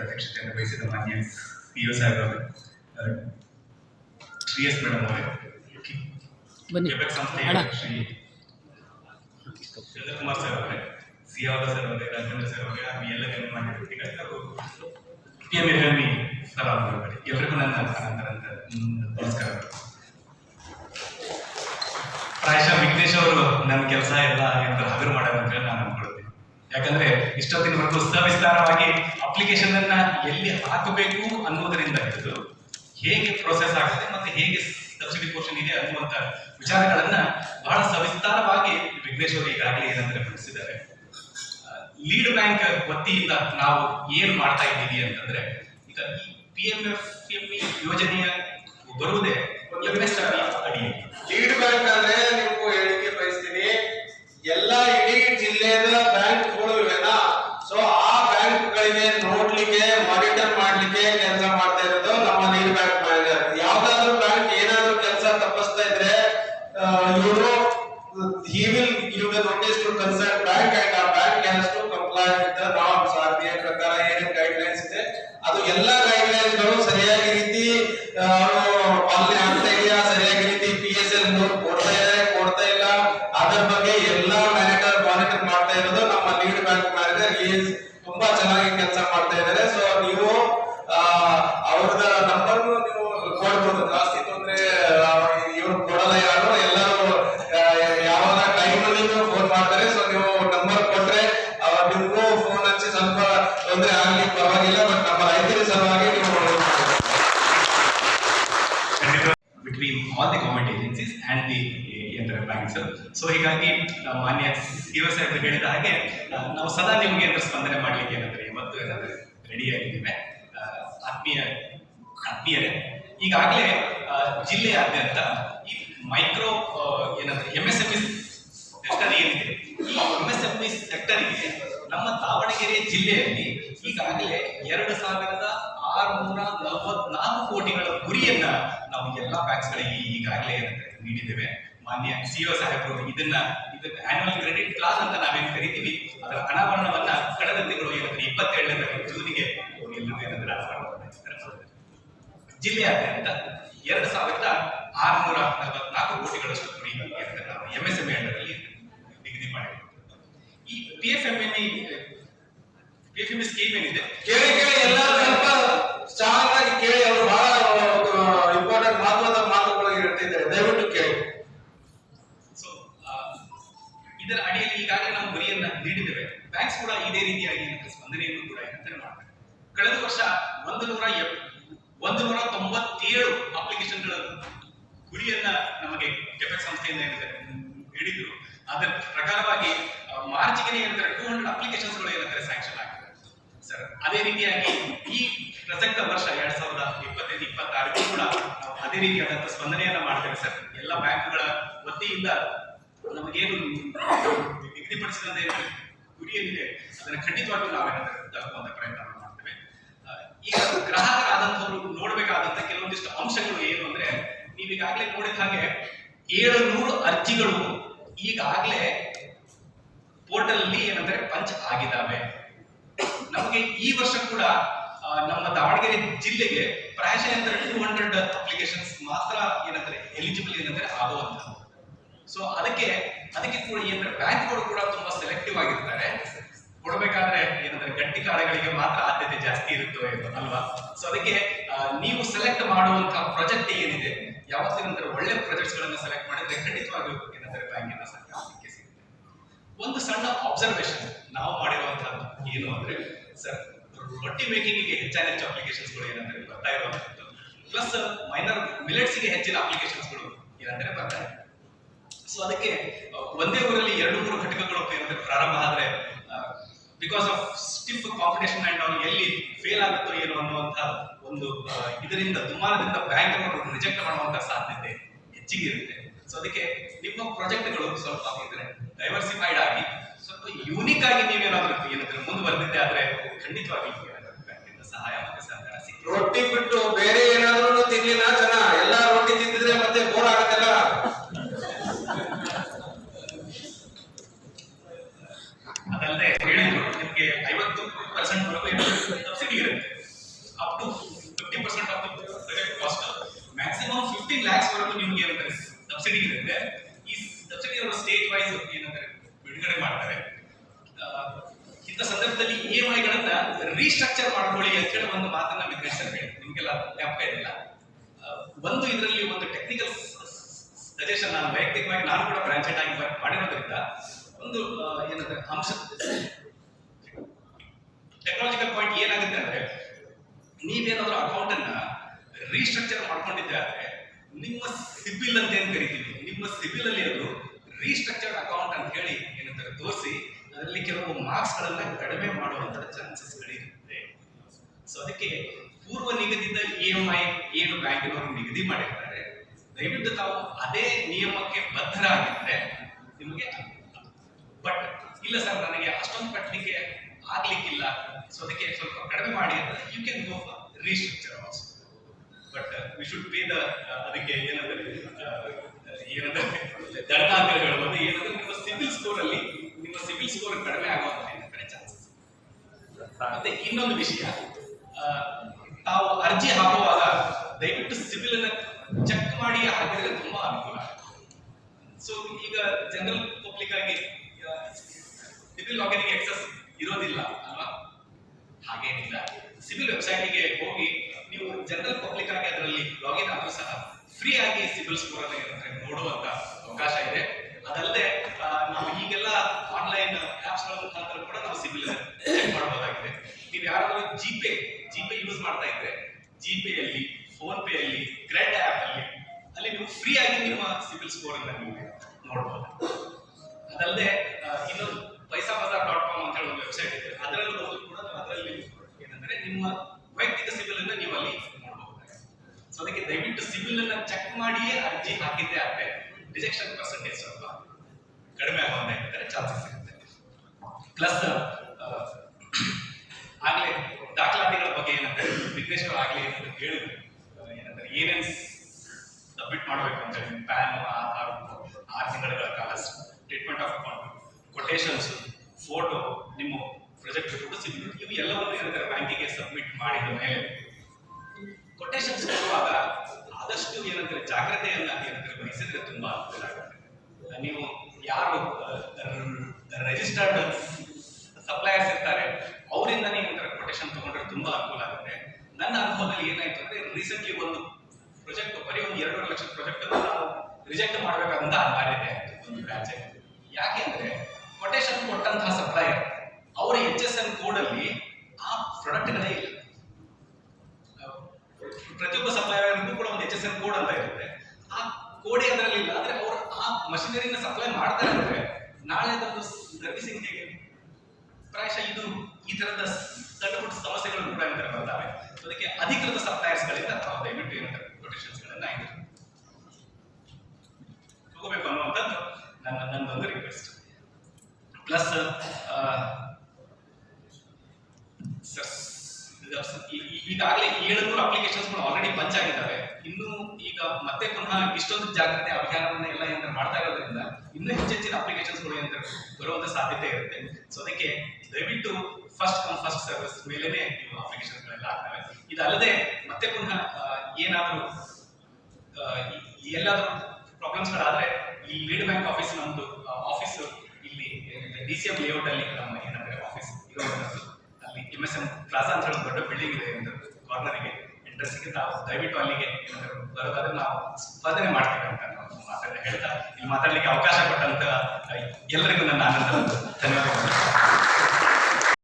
ವಹಿಸಿದ ಮಾನ್ಯ P yes madam ಸಂಸ್ಥೆಯ. ಶ್ರೀ ಸರ್ ಅವರೇ ಸರ್ ಅವರೇ ರಾಜೇಂದ್ರ ಸರ್ ಅವರೇ ಎಲ್ಲ ಗಣ್ಯಮಾನ್ಯ ವ್ಯಕ್ತಿಗಳು ಹಾಗೂ ಪಿ ಅವರೇ ಎಲ್ಲರಿಗೂ ನನ್ನ ನಮಸ್ಕಾರ ಪ್ರಾಯಶಃ ವಿಘ್ನೇಶ್ ಅವರು ನನ್ನ ಕೆಲಸ ಎಲ್ಲ ಎಂತ ಹಗರು ಅಂತ ನಾನು ಯಾಕಂದ್ರೆ ಇಷ್ಟೊತ್ತಿನವರೆಗೂ ಸವಿಸ್ತಾರವಾಗಿ ಅಪ್ಲಿಕೇಶನ್ ಅನ್ನ ಎಲ್ಲಿ ಹಾಕಬೇಕು ಅನ್ನೋದರಿಂದ ಹಿಡಿದು ಹೇಗೆ ಪ್ರೋಸೆಸ್ ಆಗುತ್ತೆ ಮತ್ತೆ ಹೇಗೆ ಸಬ್ಸಿಡಿ ಪೋರ್ಷನ್ ಇದೆ ಅನ್ನುವಂತ ವಿಚಾರಗಳನ್ನ ಬಹಳ ಸವಿಸ್ತಾರವಾಗಿ ವಿಘ್ನೇಶ್ವರ್ ಈಗಾಗಲೇ ಏನಂದ್ರೆ ತಿಳಿಸಿದ್ದಾರೆ ಲೀಡ್ ಬ್ಯಾಂಕ್ ವತಿಯಿಂದ ನಾವು ಏನ್ ಮಾಡ್ತಾ ಇದ್ದೀವಿ ಅಂತಂದ್ರೆ, ಈಗ P M F M E ಯೋಜನೆಯ ಬರುವುದೇ ಎಂ ಎಸ್ ಅಡಿ he will give the notice to concerned bank and our bank has to comply with the norms RBI ಪ್ರಕಾರ ಏನು ಗೈಡ್ಲೈನ್ಸ್ ಇದೆ? ಅದು ಎಲ್ಲ ಗೈಡ್ಲೈನ್ಸ್ಗಳು ಸರಿಯಾಗಿ ರೀತಿ ಪಾಲನೆ ಆಗ್ತಾ ಇದೆಯಾ? ಸರಿಯಾಗಿ ರೀತಿ ಪಿ ಎಸ್ ಎಲ್ ಕೊಡ್ತಾ ಇದೆ, ಕೊಡ್ತಾ ಇಲ್ಲ? ಅದರ ಬಗ್ಗೆ ಎಲ್ಲ ಮ್ಯಾನೇಜರ್ ಮಾನಿಟರ್ ಮಾಡ್ತಾ ಇರೋದು ನಮ್ಮ ಲೀಡ್ ಬ್ಯಾಂಕ್ ಮ್ಯಾನೇಜರ್ ಈಸ್ ತುಂಬಾ ಚೆನ್ನಾಗಿ ಕೆಲಸ ಮಾಡ್ತಾ ಇದ್ದಾರೆ. ಸೊ ನೀವು ಅವ್ರದ ನಂಬರ್ ತೊಂದ್ರೆ ಆಗ್ಲಿ ಪರವಾಗಿಲ್ಲ ಬಟ್ ನಮ್ಮ ರೈತರ ಸಲುವಾಗಿ between all the government agencies and the ಎಂತರ banks so ಹೀಗಾಗಿ ಮಾನ್ಯ ಸಿ ಎಸ್ ಸಾಹೇಬ್ ಹೇಳಿದ ಹಾಗೆ ನಾವು ಸದಾ ನಿಮಗೆ ಏನಾದ್ರೂ ಸ್ಪಂದನೆ ಮಾಡ್ಲಿಕ್ಕೆ ಏನಂದ್ರೆ ಇವತ್ತು ಏನಾದ್ರೆ ರೆಡಿ ಆಗಿದ್ದೇವೆ ಆ, ಆತ್ಮೀಯ ಆತ್ಮೀಯರೇ ಈಗಾಗಲೇ ಜಿಲ್ಲೆಯಾದ್ಯಂತ ಈ ಮೈಕ್ರೋ ಏನಂದ್ರೆ M S M E sector ಏನಿದೆ? ಈ ಎಂ ಎಸ್ ಎಂ ಇ ಸೆಕ್ಟರ್ಗೆ ನಮ್ಮ ದಾವಣಗೆರೆ ಜಿಲ್ಲೆಯಲ್ಲಿ ಈಗಾಗಲೇ ಎರಡು ಸಾವಿರದ ಆರುನೂರ ನಲವತ್ನಾಲ್ಕು ಕೋಟಿಗಳ ಗುರಿಯನ್ನ ನಾವು ಎಲ್ಲಾ ಬ್ಯಾಂಕ್ಸ್ ಗಳಿಗೆ ಈಗಾಗಲೇ ನೀಡಿದ್ದೇವೆ. ಮಾನ್ಯ ಸಿಒ ಸಾಹೇಬರು ಇದನ್ನ ಇದಕ್ಕೆ ಆನ್ಯುವಲ್ ಕ್ರೆಡಿಟ್ ಕ್ಲಾಸ್ ಅಂತ ನಾವೇನ್ ಕರಿತೀವಿ. ಅದರ ಅನಾವರಣವನ್ನ ಕಳೆದ ತಿಂಗಳು ಏನಂದ್ರೆ ಇಪ್ಪತ್ತೇಳನೇ ತಾರೀಕು ಜೂನಿಗೆ. ಜಿಲ್ಲೆಯಾದ್ಯಂತ ಎರಡು ಸಾವಿರದ ಆರುನೂರ ನಲವತ್ನಾಲ್ಕು ಕೋಟಿಗಳಷ್ಟು ಗುರಿ ನಾವು ಎಂ ಎಸ್ ನಿಗದಿ ಮಾಡಿರುವಂಥದ್ದು ಈ P F M N M scheme ಏನಿದೆ ಕೇಳಿ ಕೇಳಿ ಎಲ್ಲರೂ ಸ್ವಲ್ಪ ಸ್ಟ್ರಾಂಗ್ ಆಗಿ ಕೇಳಿ ಅವರು ಬಹಳ ಇಂಪಾರ್ಟೆಂಟ್ ಮಹತ್ವದ ಮಾತುಗಳು ಇರ್ತಿದ್ದಾರೆ ದಯವಿಟ್ಟು ಕೇಳಿ. ಸೊ ಇದರ ಅಡಿಯಲ್ಲಿ ಈಗಾಗಲೇ ನಾವು ಗುರಿಯನ್ನ ನೀಡಿದ್ದೇವೆ. ಬ್ಯಾಂಕ್ಸ್ ಕೂಡ ಇದೇ ರೀತಿಯಾಗಿ ಸ್ಪಂದನೆಯನ್ನು ಕೂಡ ಏನಂತ ಮಾಡ್ತಾರೆ. ಕಳೆದ ವರ್ಷ ಒಂದು ನೂರ ಒಂದು ನೂರ ತೊಂಬತ್ತೇಳು ಅಪ್ಲಿಕೇಶನ್ಗಳ ಗುರಿಯನ್ನ ನಮಗೆ ಕೆಫೆಕ್ ಸಂಸ್ಥೆಯಿಂದ ಏನಿದೆ ನೀಡಿದ್ರು ಅದರ ಪ್ರಕಾರವಾಗಿ ಮಾರ್ಚ್ಗೆ ಏನಂತಾರೆ ಟೂ ಹಂಡ್ರೆಡ್ ಅಪ್ಲಿಕೇಶನ್ಸ್ಗಳು ಏನಂದ್ರೆ ಸ್ಯಾಂಕ್ಷನ್ ಆಗಿದೆ ಸರ್. ಅದೇ ರೀತಿಯಾಗಿ ಈ ಪ್ರಸಕ್ತ ವರ್ಷ ಎರಡ್ ಸಾವಿರದ ಇಪ್ಪತ್ತೈದು, ಇಪ್ಪತ್ತಾರಕ್ಕೂ ಕೂಡ ನಾವು ಅದೇ ರೀತಿಯಾದಂತಹ ಸ್ಪಂದನೆಯನ್ನ ಮಾಡ್ತೇವೆ ಸರ್. ಎಲ್ಲ ಬ್ಯಾಂಕ್ಗಳ ವತಿಯಿಂದ ನಮಗೇನು ನಿಗದಿಪಡಿಸಿದಂತೆ ಗುರಿ ಏನಿದೆ ಅದನ್ನ ಖಂಡಿತವಾಗಿಯೂ ತಲುಪುವಂತ ಪ್ರಯತ್ನ ಮಾಡ್ತೇವೆ. ಈಗ ಗ್ರಾಹಕರಾದಂಥವ್ರು ನೋಡಬೇಕಾದಂತ ಕೆಲವೊಂದಿಷ್ಟು ಅಂಶಗಳು ಏನು ಅಂದ್ರೆ ನೀವೀಗಾಗಲೇ ನೋಡಿದ ಹಾಗೆ ಏಳು ನೂರು ಅರ್ಜಿಗಳು ಈಗಾಗಲೇ ಪೋರ್ಟಲ್ ಅಲ್ಲಿ ಏನಂದ್ರೆ ಪಂಚ್ ಆಗಿದ್ದಾವೆ. ನಮಗೆ ಈ ವರ್ಷ ಕೂಡ ನಮ್ಮ ದಾವಣಗೆರೆ ಜಿಲ್ಲೆಗೆ ಪ್ರಾಯಶಃ ಏನಂದ್ರೆ ಟೂ ಹಂಡ್ರೆಡ್ ಅಪ್ಲಿಕೇಶನ್ಸ್ ಮಾತ್ರ ಏನಂದ್ರೆ ಎಲಿಜಿಬಲ್ ಏನಂದ್ರೆ ಆಗುವಂಥದ್ದು. ಸೊ ಅದಕ್ಕೆ ಅದಕ್ಕೆ ಕೂಡ ಏನಂದ್ರೆ ಬ್ಯಾಂಕ್ಗಳು ಕೂಡ ತುಂಬಾ ಸೆಲೆಕ್ಟಿವ್ ಆಗಿರ್ತಾರೆ. ಕೊಡಬೇಕಾದ್ರೆ ಏನಂದ್ರೆ ಗಟ್ಟಿ ಕಾರ್ಯಗಳಿಗೆ ಮಾತ್ರ ಆದ್ಯತೆ ಜಾಸ್ತಿ ಇರುತ್ತೋ ಏನೋ ಅಲ್ವಾ? ಸೊ ಅದಕ್ಕೆ ನೀವು ಸೆಲೆಕ್ಟ್ ಮಾಡುವಂತಹ ಪ್ರಾಜೆಕ್ಟ್ ಏನಿದೆ, ಯಾವತ್ತೂ ಏನಂದ್ರೆ ಒಳ್ಳೆ ಪ್ರಾಜೆಕ್ಟ್ಸ್ ಗಳನ್ನ ಸೆಲೆಕ್ಟ್ ಮಾಡಿದ್ರೆ ಖಂಡಿತವಾಗಿ ಏನಂದ್ರೆ ಬ್ಯಾಂಕಿನ ಸಿಗುತ್ತೆ ಒಂದು ಸಣ್ಣ ಅಬ್ಸರ್ವೇಷನ್ ನಾವು ಮಾಡಿರುವಂತಹದ್ದು ಏನು ಅಂದ್ರೆ ಸರ್ ರೊಟ್ಟಿ ಮೇಕಿಂಗ್ಗೆ ಹೆಚ್ಚಾನ ಹೆಚ್ಚು ಅಪ್ಲಿಕೇಶನ್ಸ್ಗಳು ಏನಂದ್ರೆ ಬರ್ತಾ ಇರುವಂತಹದ್ದು ಪ್ಲಸ್ ಮೈನರ್ ಮಿಲೆಟ್ಸ್ಗೆ ಹೆಚ್ಚಿನ ಅಪ್ಲಿಕೇಶನ್ಸ್ಗಳು ಏನಂದ್ರೆ ಬರ್ತಾ ಇದೆ. ಸೊ ಅದಕ್ಕೆ ಒಂದೇ ಊರಲ್ಲಿ ಎರಡು ಮೂರು ಘಟಕಗಳು ಏನಂದ್ರೆ ಪ್ರಾರಂಭ ಆದ್ರೆ because of stiff competition and ಅವ್ರು ಎಲ್ಲಿ ಫೇಲ್ ಆಗುತ್ತೋ ಏನು ಅನ್ನುವಂತಹ ಒಂದು ಇದರಿಂದ ದುಮಾನದಿಂದ ಬ್ಯಾಂಕ್ ಅವರು ರಿಜೆಕ್ಟ್ ಮಾಡುವಂತಹ ಸಾಧ್ಯತೆ ಹೆಚ್ಚಿಗೆ ಇರುತ್ತೆ. ಸೊ ಅದಕ್ಕೆ ನಿಮ್ಮ ಪ್ರಾಜೆಕ್ಟ್ಗಳು ಸ್ವಲ್ಪ ಇದ್ರೆ ಡೈವರ್ಸಿಫೈಡ್ ಆಗಿ ಸ್ವಲ್ಪ ಯೂನಿಕ್ ಆಗಿ ನೀವೇನಾದ್ರೂ ಏನಾದ್ರೂ ಮುಂದುವರೆದಿದ್ದೆ ಆದ್ರೆ ಖಂಡಿತವಾಗಿ ಸಹಾಯ ಮತ್ತೆ ಸಹಕಾರ ರೊಟ್ಟಿ ಬಿಟ್ಟು ಬೇರೆ ಏನಾದ್ರೂ ತಿನ್ಲಿಲ್ಲ ಜನ ಎಲ್ಲ ರೊಟ್ಟಿ ತಿಂದಿದ್ರೆ ಮತ್ತೆ ಬೋರ್ ಆಗುತ್ತಲ್ಲ? ಅದಲ್ಲದೆ ಹೇಳಿದ್ರು ನಿಮ್ಗೆ ಐವತ್ತು ಪರ್ಸೆಂಟ್ ಸಬ್ಸಿಡಿ ಇರುತ್ತೆ up to fifty percent of project cost maximum fifteen lakhs ವರೆಗೂ ನಿಮ್ಗೆ ಏನಂತಾರೆ ಸಬ್ಸಿಡಿ ಇರುತ್ತೆ ಈ ಸಬ್ಸಿಡಿ ಅವರು ಸ್ಟೇಟ್ ವೈಸ್ ಏನಂತಾರೆ ಬಿಡುಗಡೆ ಮಾಡ್ತಾರೆ ಆ, ಇಂಥ ಸಂದರ್ಭದಲ್ಲಿ ಇ ಎಂ ಐಗಳನ್ನ ರೀಸ್ಟ್ರಕ್ಚರ್ ಮಾಡ್ಕೊಳ್ಳಿ ಅಂತ ಹೇಳಿ ಒಂದು ಮಾತನ್ನ ಸರ್ ಹೇಳಿ ನಿಮ್ಗೆಲ್ಲ ಜ್ಞಾಪಕ ಇರಲಿಲ್ಲ ಒಂದು ಇದರಲ್ಲಿ ಒಂದು ಟೆಕ್ನಿಕಲ್ ಸಜೆಷನ್ ನಾನು ವೈಯಕ್ತಿಕವಾಗಿ ನಾನು ಕೂಡ ಬ್ರಾಂಚ್ ಆಗಿ ಮಾಡಿರೋದ್ರಿಂದ ಒಂದು ಏನಂದ್ರೆ ಅಂಶ ಟೆಕ್ನಾಲಜಿಕಲ್ ಪಾಯಿಂಟ್ ಏನಾಗುತ್ತೆ ಅಂದ್ರೆ ನೀವೇನಾದ್ರೂ ಅಕೌಂಟ್ ಅನ್ನ ರೀಸ್ಟ್ರಕ್ಚರ್ ಮಾಡ್ಕೊಂಡಿದ್ದೆ ಆದ್ರೆ ನಿಮ್ಮ ಸಿಬಿಲ್ ಅಂತ ಏನ್ ಕರಿತೀವಿ? ನಿಮ್ಮ ಸಿಬಿಲ್ ಅಲ್ಲಿ ಅದು ರೀಸ್ಟ್ರಕ್ಚರ್ಡ್ ಅಕೌಂಟ್ ಅಂತ ಹೇಳಿ ಏನಂತಾರೆ ತೋರಿಸಿ ಅದರಲ್ಲಿ ಕೆಲವು ಮಾರ್ಕ್ಸ್ ಗಳನ್ನ ಕಡಿಮೆ ಮಾಡುವಂತಹ ಚಾನ್ಸಸ್ ಗಳಿರುತ್ತೆ ಸೊ ಅದಕ್ಕೆ ಪೂರ್ವ ನಿಗದಿತ ಇ ಎಂ ಐ ಏನು ಬ್ಯಾಂಕಿನವರು ನಿಗದಿ ಮಾಡಿರ್ತಾರೆ ದಯವಿಟ್ಟು ತಾವು ಅದೇ ನಿಯಮಕ್ಕೆ ಬದ್ಧರಾಗಿದ್ರೆ ನಿಮಗೆ ಬಟ್ ಇಲ್ಲ ಸರ್ ನನಗೆ ಅಷ್ಟೊಂದು ಕಟ್ಟಲಿಕ್ಕೆ ಆಗ್ಲಿಕ್ಕಿಲ್ಲ. ಸೊ ಅದಕ್ಕೆ ಸ್ವಲ್ಪ ಕಡಿಮೆ ಮಾಡಿ ಅಂತ you can go restructure but we should pay the ಅದಕ್ಕೆ ಏನಂದ್ರೆ ಆ, ಏನಂದ್ರೆ ದಂಡ ಅಂತ ಏನಂದ್ರೆ ನಿಮ್ಮ ಸಿವಿಲ್ ಸ್ಕೋರ್ ಅಲ್ಲಿ ನಿಮ್ಮ ಸಿಬಿಲ್ ಸ್ಕೋರ್ ಕಡಿಮೆ ಆಗುವಂತ ಚಾನ್ಸಸ್ ಮತ್ತೆ ಇನ್ನೊಂದು ವಿಷಯ ಆ, ತಾವು ಅರ್ಜಿ ಹಾಕುವಾಗ ದಯವಿಟ್ಟು ಸಿಬಿಲ್ ಅನ್ನ ಚೆಕ್ ಮಾಡಿ ಹಾಕಿದ್ರೆ ತುಂಬಾ ಅನುಕೂಲ ಸೊ ಈಗ ಜನರಲ್ ಪಬ್ಲಿಕ್ ಆಗಿ ಸಿವಿಲ್ ಲಾಗಿನ್ಗೆ ಎಕ್ಸಸ್ ಇರೋದಿಲ್ಲ ಅಲ್ವಾ? ಹಾಗೇನಿಲ್ಲ. ಸಿವಿಲ್ ವೆಬ್ಸೈಟ್ಗೆ ಹೋಗಿ ನೀವು ಜನರಲ್ ಪಬ್ಲಿಕ್ ಆಗಿ ಅದರಲ್ಲಿ ಲಾಗಿನ್ ಆದ್ರೂ ಸಹ ಫ್ರೀ ಆಗಿ ಸಿವಿಲ್ ಸ್ಕೋರ್ ಅನ್ನ ನೋಡುವಂತ ಅವಕಾಶ ಇನ್ನೊಂದು ಪೈಸಾ ಬಜಾರ್ ಡಾಟ್ ಕಾಮ್ ಅಂತ ಹೇಳಿ ಒಂದು ವೆಬ್ಸೈಟ್ ಇದೆ ಅದರಲ್ಲಿ ಹೋಗಿ ಕೂಡ ಅದರಲ್ಲಿ ಏನಂದ್ರೆ ನಿಮ್ಮ ವೈಯಕ್ತಿಕ ಸಿಬಿಲ್ ಅನ್ನ ನೀವು ಅಲ್ಲಿ ನೋಡಬಹುದು ಸೊ ಅದಕ್ಕೆ ದಯವಿಟ್ಟು ಸಿಬಿಲ್ ಅನ್ನ ಚೆಕ್ ಮಾಡಿಯೇ ಅರ್ಜಿ ಹಾಕಿದ್ದೆ ಆದ್ರೆ ರಿಜೆಕ್ಷನ್ ಪರ್ಸೆಂಟೇಜ್ ಸ್ವಲ್ಪ ಕಡಿಮೆ ಹೇಳ್ತಾರೆ ಚಾನ್ಸಸ್ ಇರುತ್ತೆ ಪ್ಲಸ್ ಆಗ್ಲೇ ದಾಖಲಾತಿಗಳ ಬಗ್ಗೆ ಏನಂದ್ರೆ ವಿಘ್ನೇಶ್ವರ ಆಗ್ಲೇ ಏನಂದ್ರೆ ಹೇಳಿದ್ರು ಏನಂದ್ರೆ ಏನೇನ್ ಸಬ್ಮಿಟ್ ಮಾಡಬೇಕು ಅಂತ ಹೇಳಿ ಪ್ಯಾನ್ ಆಧಾರ್ ಆರು ತಿಂಗಳ ಕಾಲ treatment of account quotations photo ನಿಮ್ಮ ಪ್ರೊಜೆಕ್ಟ್ ಕೂಡ ಸಿಗ್ಬೇಕು. ಇವು ಎಲ್ಲವನ್ನು ಏನಂತಾರೆ ಬ್ಯಾಂಕಿಗೆ ಸಬ್ಮಿಟ್ ಮಾಡಿದ ಮೇಲೆ ಕೊಟೇಶನ್ಸ್ ಕೊಡುವಾಗ ಆದಷ್ಟು ಏನಂದ್ರೆ ಜಾಗ್ರತೆಯನ್ನ ಏನಂದ್ರೆ ವಹಿಸಿದ್ರೆ ತುಂಬಾ ಅನುಕೂಲ ಆಗುತ್ತೆ ನೀವು ಯಾರು ರಿಜಿಸ್ಟರ್ಡ್ ಸಪ್ಲೈಯರ್ಸ್ ಇರ್ತಾರೆ, ಅವರಿಂದನೇ ಏನಂತಾರೆ ಕೊಟೇಶನ್ ತಗೊಂಡ್ರೆ ತುಂಬಾ ಅನುಕೂಲ ಆಗುತ್ತೆ. ನನ್ನ ಅನುಭವದಲ್ಲಿ ಏನಾಯ್ತು ಅಂದ್ರೆ ರೀಸೆಂಟ್ಲಿ ಒಂದು ಪ್ರಾಜೆಕ್ಟ್ ಬರೀ ಒಂದು ಎರಡೂವರೆ ಲಕ್ಷದ ಪ್ರಾಜೆಕ್ಟ್ ನಾವು ರಿಜೆಕ್ಟ್ ಅನಿವಾರ್ಯತೆ ಆಯ್ತು ಒಂದು ಬ್ರಾಂಚ್ ಯಾಕೆ ಅಂದ್ರೆ ಕೊಟೇಶನ್ ಕೊಟ್ಟಂತಹ ಸಪ್ಲೈಯರ್, ಅವರ ಎಚ್ ಎಸ್ ಎನ್ ಕೋಡ್ ಅಲ್ಲಿ ಆ ಪ್ರಾಡಕ್ಟ್ಗಳೇ ಇಲ್ಲ. ಪ್ರತಿಯೊಬ್ಬ ಸಪ್ಲೈಯರ್ಗೂ ಕೂಡ ಒಂದು ಎಚ್ ಎಸ್ ಎನ್ ಕೋಡ್ ಅಂತ ಇರುತ್ತೆ. ಆ ಕೋಡೆ ಅದರಲ್ಲಿ ಇಲ್ಲ. ಆದ್ರೆ ಅವರು ಆ ಮಷಿನರಿನ ಸಪ್ಲೈ ಮಾಡ್ತಾರೆ ಅಂದ್ರೆ ನಾಳೆ ಅದನ್ನು ಸರ್ವಿಸಿಂಗ್ ಹೇಗೆ ಪ್ರಾಯಶಃ ಇದು ಈ ತರದ ಸಣ್ಣ ಸಮಸ್ಯೆಗಳು ಕೂಡ ಅಂತ ಬರ್ತಾವೆ ಅದಕ್ಕೆ ಅಧಿಕೃತ ಸಪ್ಲೈಯರ್ಸ್ ಗಳಿಂದ ತಾವು ದಯವಿಟ್ಟು ಏನಂತಾರೆ ಕೊಟೇಶನ್ಸ್ ಗಳನ್ನ ಪ್ಲಸ್ ಈಗಾಗಲೇ ಏಳ್ನೂರು ಅಪ್ಲಿಕೇಶನ್ಸ್ಗಳು ಆಲ್ರೆಡಿ ಪಂಚ್ ಆಗಿದ್ದಾವೆ. ಇನ್ನು ಈಗ ಮತ್ತೆ ಪುನಃ ಇಷ್ಟೊಂದು ಜಾಗ್ರತೆ ಅಭಿಯಾನವನ್ನ ಎಲ್ಲ ಏನಾದ್ರು ಮಾಡ್ತಾ ಇರೋದ್ರಿಂದ ಇನ್ನೂ ಹೆಚ್ಚೆಚ್ಚಿನ ಅಪ್ಲಿಕೇಶನ್ಸ್ಗಳು ಏನಾದ್ರು ಬರುವಂತ ಸಾಧ್ಯತೆ ಇರುತ್ತೆ. ಸೊ ಅದಕ್ಕೆ ದಯವಿಟ್ಟು ಫಸ್ಟ್ ಕಮ್ ಫಸ್ಟ್ ಸರ್ವಿಸ್ ಮೇಲೆನೆ ನೀವು ಅಪ್ಲಿಕೇಶನ್ಗಳೆಲ್ಲ ಆಗ್ತವೆ ಇದಲ್ಲದೆ ಮತ್ತೆ ಪುನಃ ಏನಾದ್ರೂ ಎಲ್ಲಾದ್ರೂ ಪ್ರಾಬ್ಲಮ್ಸ್ಗಳಾದ್ರೆ ಈ ಲೀಡ್ ಬ್ಯಾಂಕ್ ಆಫೀಸ್ ನಮ್ದು ಡಿ ಸಿ ಎಂ ಲೇಔಟ್ ಅಲ್ಲಿ ನಮ್ಮ ಏನಂದ್ರೆ ಆಫೀಸ್ ಇರೋ ಅಲ್ಲಿ ಎಂ ಎಸ್ ಎಂ ಅಂತ ಹೇಳಿ ಒಂದು ದೊಡ್ಡ ಬಿಲ್ಡಿಂಗ್ ಇದೆ ಕಾರ್ನರ್ಗೆ ಎಂಟ್ರೆನ್ಸ್ಗೆ ನಾವು ದಯವಿಟ್ಟು ಅಲ್ಲಿಗೆ ಬರೋದಾದ್ರೆ ನಾವು ಸ್ಪಂದನೆ ಮಾಡ್ತೀವಿ ಅಂತ ನಾವು ಹೇಳ್ತಾ, ಇಲ್ಲಿ ಮಾತಾಡ್ಲಿಕ್ಕೆ ಅವಕಾಶ ಕೊಟ್ಟಂತ ಎಲ್ಲರಿಗೂ ನನ್ನ ಆನಂದ ಧನ್ಯವಾದಗಳು.